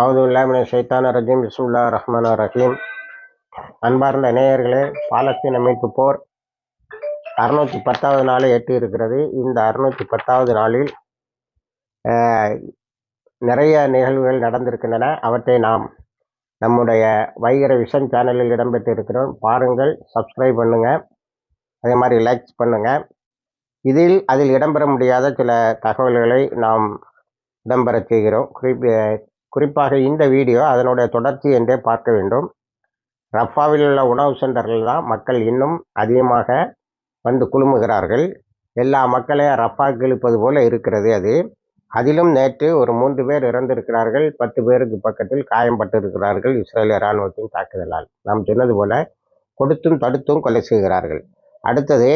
அவதுல்லாமின் சைத்தான ரஜீம். பிஸ்முல்லா ரஹ்மான் ரஹீம். அன்பார்ந்த நேயர்களே பாலஸ்தீன் அமைப்பு போர் அறுநூற்றி பத்தாவது நாளை எட்டி இருக்கிறது இந்த அறுநூற்றி பத்தாவது நாளில் நிறைய நிகழ்வுகள் நடந்திருக்கின்றன. அவற்றை நாம் நம்முடைய வைகர விஷன் சேனலில் இடம்பெற்று இருக்கிறோம் பாருங்கள் சப்ஸ்கிரைப் பண்ணுங்கள் அதே மாதிரி லைக்ஸ் பண்ணுங்கள் இதில் அதில் இடம்பெற முடியாத சில தகவல்களை நாம் இடம்பெறச் செய்கிறோம். குறிப்பி குறிப்பாக இந்த வீடியோ அதனுடைய தொடர்ச்சி என்றே பார்க்க வேண்டும். ரஃபாவில் உள்ள உணவு சென்டர்கள் தான் மக்கள் இன்னும் அதிகமாக வந்து குழுமுகிறார்கள் எல்லா மக்களையும் ரஃபாக்கு இழுப்பது போல இருக்கிறது அது. அதிலும் நேற்று ஒரு மூன்று பேர் இறந்திருக்கிறார்கள். பத்து பேருக்கு பக்கத்தில் காயம்பட்டிருக்கிறார்கள். இஸ்ரேலிய இராணுவத்தின் தாக்குதலால். நாம் சொன்னது போல கொடுத்தும் தடுத்தும் கொலை செய்கிறார்கள். அடுத்தது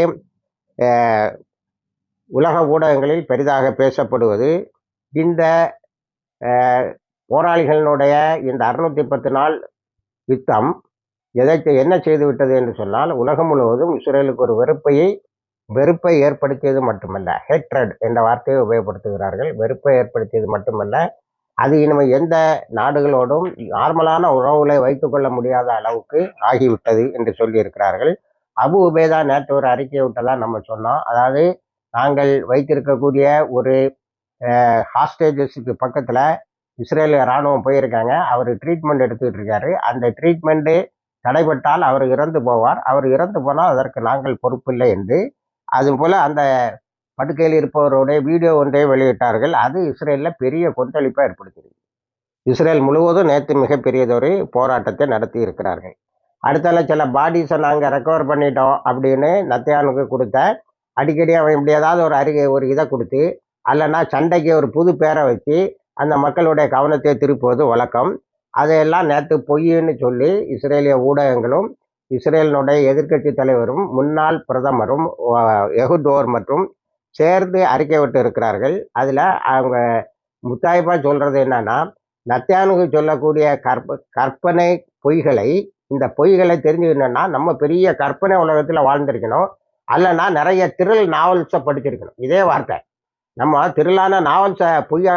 உலக ஊடகங்களில் பெரிதாக பேசப்படுவது இந்த போராளிகளினுடைய இந்த அறுநூத்தி பத்து நாள் யுத்தம் எதை என்ன செய்து விட்டது என்று சொன்னால் உலகம் முழுவதும் இஸ்ரேலுக்கு ஒரு வெறுப்பையை வெறுப்பை ஏற்படுத்தியது மட்டுமல்ல ஹேட்ரட் என்ற வார்த்தையை உபயோகப்படுத்துகிறார்கள். வெறுப்பை ஏற்படுத்தியது மட்டுமல்ல அது இனிமேல் எந்த நாடுகளோடும் நார்மலான உறவுகளை வைத்துக்கொள்ள முடியாத அளவுக்கு ஆகிவிட்டது என்று சொல்லியிருக்கிறார்கள். அபு உபேதா நேற்று ஒரு அறிக்கையை விட்டதான் நம்ம சொன்னோம். அதாவது நாங்கள் வைத்திருக்கக்கூடிய ஒரு ஹாஸ்டேஜஸுக்கு பக்கத்தில் இஸ்ரேல் இராணுவம் போயிருக்காங்க. அவர் ட்ரீட்மெண்ட் எடுத்துக்கிட்டு இருக்காரு அந்த ட்ரீட்மெண்ட்டு தடைபட்டால் அவர் இறந்து போவார். அவர் இறந்து போனால் அதற்கு நாங்கள் பொறுப்பில்லை என்று. அதுபோல் அந்த படுக்கையில் இருப்பவருடைய வீடியோ ஒன்றை வெளியிட்டார்கள். அது இஸ்ரேலில் பெரிய கொந்தளிப்பாக ஏற்படுத்தியிருக்கு. இஸ்ரேல் முழுவதும் நேற்று மிகப்பெரியதொரு போராட்டத்தை நடத்தி இருக்கிறார்கள் அடுத்தால சில பாடிஸை நாங்கள் ரெக்கவர் பண்ணிட்டோம் அப்படின்னு நத்தியானுக்கு கொடுத்த அடிக்கடி அவன் இப்படி ஏதாவது ஒரு அறிக்கை ஒரு இதை கொடுத்து அல்லனா சண்டைக்கு ஒரு புது பேரை வச்சு அந்த மக்களுடைய கவனத்தை திருப்புவது வழக்கம். அதையெல்லாம் நேற்று பொய்ன்னு சொல்லி இஸ்ரேலிய ஊடகங்களும் இஸ்ரேலினுடைய எதிர்க்கட்சி தலைவரும் முன்னாள் பிரதமரும் எகுதோர் மற்றும் சேர்ந்து அறிக்கை விட்டு இருக்கிறார்கள். அதில் அவங்க முத்தாய்ப்பாக சொல்கிறது என்னன்னா நத்தியானுக்கு சொல்லக்கூடிய கற்ப கற்பனை பொய்களை இந்த பொய்களை தெரிஞ்சுக்கணும்னா நம்ம பெரிய கற்பனை உலகத்தில் வாழ்ந்திருக்கணும். அல்லனா நிறைய திருள் நாவல்ஸை படிச்சிருக்கணும். இதே வார்த்தை. நம்ம திருளான நாவல்ஸை பொய்யா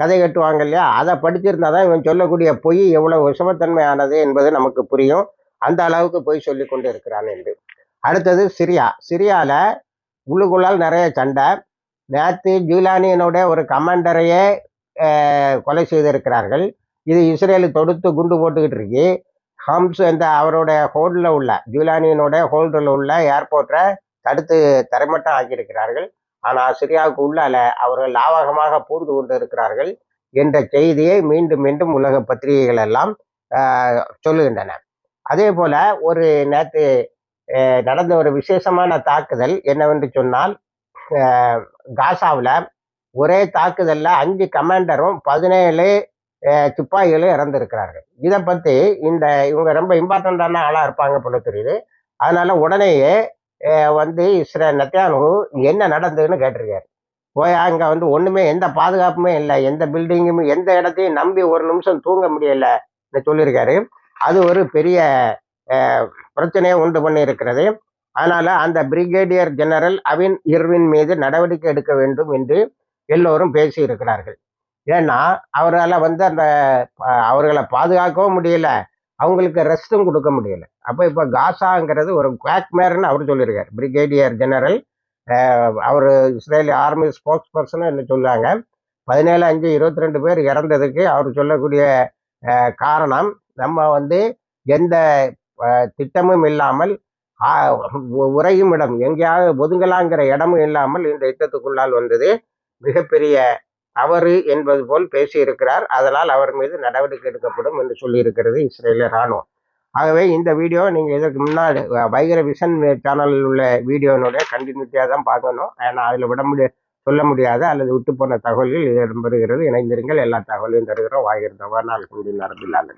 கதை கட்டுவாங்க இல்லையா? அதை படிச்சிருந்தா தான் இவன் சொல்லக்கூடிய பொய் எவ்வளவு விஷமத்தன்மையானது என்பது நமக்கு புரியும். அந்த அளவுக்கு பொய் சொல்லி கொண்டு இருக்கிறான் என்று. அடுத்தது சிரியா. சிரியாவில் உள்ளுக்குள்ளால் நிறைய சண்டை. நேற்று ஜூலானியனுடைய ஒரு கமாண்டரையே கொலை செய்திருக்கிறார்கள். இது இஸ்ரேலு தொடுத்து குண்டு போட்டுக்கிட்டு இருக்கு. ஹம்ஸ் அந்த அவருடைய ஹோல்டில் உள்ள ஜூலானியனுடைய ஹோல்டில் உள்ள ஏர்போர்ட்டை தடுத்து தரைமட்டம் ஆக்கியிருக்கிறார்கள். ஆனால் சிரியாவுக்கு உள்ளால அவர்கள் லாவகமாக பூர்ந்து கொண்டிருக்கிறார்கள் என்ற செய்தியை மீண்டும் மீண்டும் உலக பத்திரிகைகள் எல்லாம் சொல்லுகின்றன. அதே போல ஒரு நேற்று நடந்த ஒரு விசேஷமான தாக்குதல் என்னவென்று சொன்னால் காசாவில் ஒரே தாக்குதலில் அஞ்சு கமாண்டரும் பதினேழு துப்பாக்கிகளும் இறந்துருக்கிறார்கள். இதை பற்றி இந்த இவங்க ரொம்ப இம்பார்ட்டண்ட்டான ஆளாக இருப்பாங்க போல தெரியுது. அதனால உடனேயே வந்து இஸ்ரே நத்தியானு என்ன நடந்ததுன்னு கேட்டிருக்காரு. போய் அங்கே வந்து ஒன்றுமே எந்த பாதுகாப்புமே இல்லை எந்த பில்டிங்குமே எந்த இடத்தையும் நம்பி ஒரு நிமிஷம் தூங்க முடியலைன்னு சொல்லியிருக்காரு. அது ஒரு பெரிய பிரச்சனையை உண்டு பண்ணி இருக்கிறது. அந்த பிரிகேடியர் ஜெனரல் அவின் இர்வின் மீது நடவடிக்கை எடுக்க வேண்டும் என்று எல்லோரும் பேசி இருக்கிறார்கள் ஏன்னா அவரால் வந்து அந்த அவர்களை பாதுகாக்கவும் முடியல அவங்களுக்கு ரெஸ்ட்டும் கொடுக்க முடியல. அப்போ இப்போ காசாங்கிறது ஒரு குவாக்மேர்னு அவர் சொல்லியிருக்கார். பிரிகேடியர் ஜெனரல் அவர் இஸ்ரேலி ஆர்மி ஸ்போக்ஸ் பர்சன் என்ன சொல்லுவாங்க பதினேழு அஞ்சு இருபத்தி ரெண்டு பேர் இறந்ததுக்கு அவர் சொல்லக்கூடிய காரணம் நம்ம வந்து எந்த திட்டமும் இல்லாமல் உறையும் இடம் எங்கேயாவது ஒதுங்கலாங்கிற இடமும் இல்லாமல் இந்த யுத்தத்துக்குள்ளால் வந்தது மிகப்பெரிய அவர் என்பது போல் பேசியிருக்கிறார். அதனால் அவர் மீது நடவடிக்கை எடுக்கப்படும் என்று சொல்லியிருக்கிறது இஸ்ரேலிய ராணுவம் ஆகவே இந்த வீடியோ நீங்கள் இதற்கு முன்னாடி வைகர விஷன் சேனலில் உள்ள வீடியோனுடைய கண்டினியூட்டியாக தான் பார்க்கணும். ஏன்னா அதில் விட முடிய சொல்ல முடியாத அல்லது விட்டு போன தகவல்கள் இடம்பெறுகிறது. இணைந்திருங்கள். எல்லா தகவலையும் தருகிறோம். வாயிருந்தவா நாள் கூடி நடப்பில்லாது